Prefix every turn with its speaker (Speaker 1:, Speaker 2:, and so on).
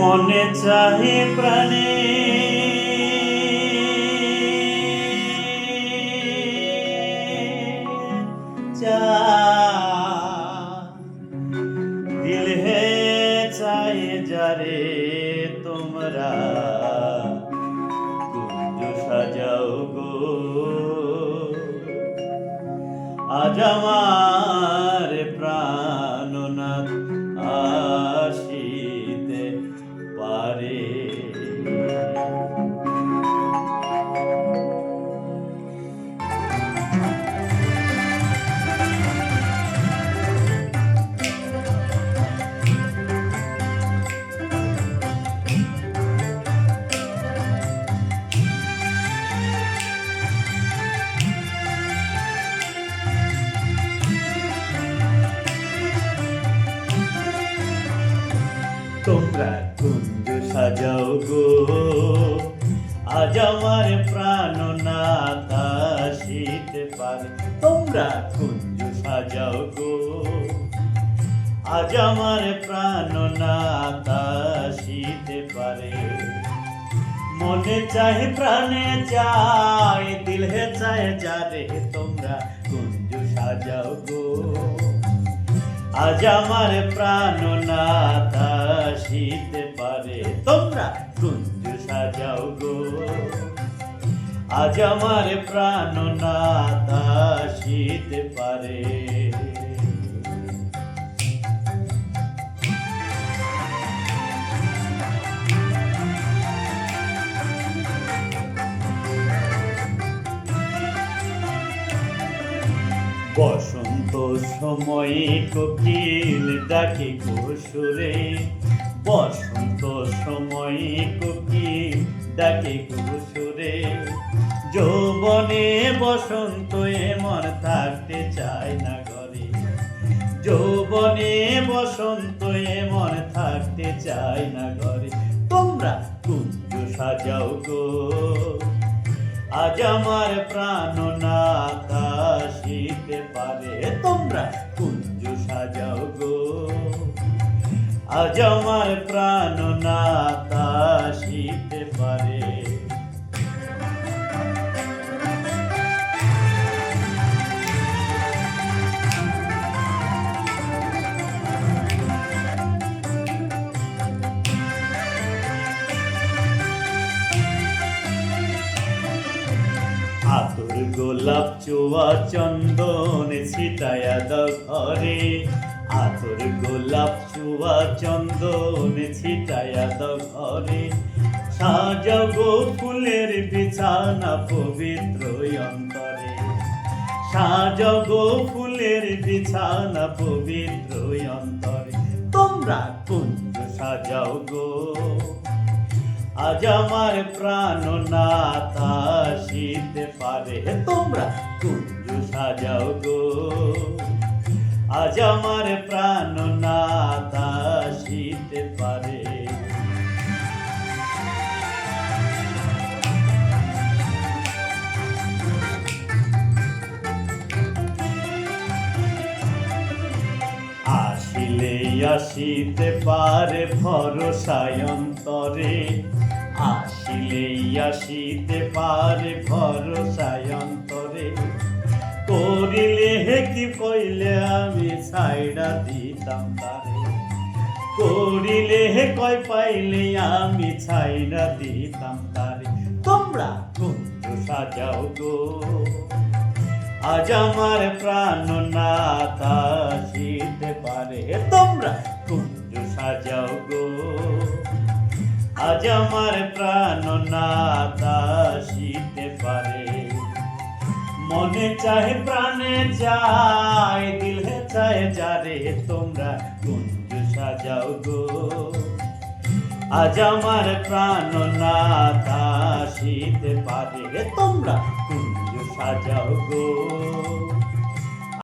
Speaker 1: মনে চাহে প্রাণে। দিল হে চাহে যারে তোমরা সাজাও গো। আজ সাজাও গো আজ আমার প্রাণ নাথ আসিতে পারে, তোমরা কুঞ্জ সাজাও গো আজ আমার প্রাণ নাথ আসিতে পারে। মনে চাহে প্রাণে চাই, দিল চায় যারে তোমরা কুঞ্জ সাজাও গো আজ আমার প্রাণ নাথ আসিতে পারে। তোমরা কুঞ্জ সাজাও গো। আজ আমার প্রাণ নাথ আসিতে পারে। বসন্ত সময়ে কোকিল ডাকে ঘোষরে বসন্ত সময়ে কোকিল ডাকে ঘোষরে যৌবনে বসন্ত এমন থাকতে চায় না ঘরে। যৌবনে বসন্ত এমন থাকতে চায় না ঘরে। তোমরা কুঞ্জ সাজাও গো। আজ আমার প্রাণ নাথ আসিতে পারে। তোমরা কুঞ্জ সাজাও গো। আজ আমার প্রাণ না দাসিতে পারে। গোলাপ চুয়া চন্দন ছিটায়া দাও ঘরে। আতর, গোলাপ চুয়া চন্দন ছিটায়া দাও ঘরে। সাজাগো ফুলের বিছানা পবিত্র অন্তরে। সাজাগো ফুলের বিছানা পবিত্র অন্তরে। তোমরা কুঞ্জ সাজাও গো। আজ আমার প্রাণ নাথ আসিতে পারে। তোমরা কুঞ্জ সাজাও গো। আজ আমার প্রাণ নাথ আসিতে পারে। আসিলে আসিতে পারে ভরসায় অন্তরে। আসিলে আসিতে পারে ভরসায় অন্তরে করিলে হে কি কইলে আমি সাইডা দিতাম তারে। করিলে হে কয় পাইলে আমি ছাইরা দিতাম তারে। তোমরা কুঞ্জ সাজাও গো। আজ আমার প্রাণ নাথ আসিতে পারে। তোমরা কুঞ্জ সাজাও গো। আজ আমার প্রাণ আসিতে পারে। মনে চাহে প্রাণে চায়, দিলে চায়, যারে তোমরা কুঞ্জ সাজাও গো। আজ আমার প্রাণ আসিতে পারে, তোমরা কুঞ্জ সাজাও গো।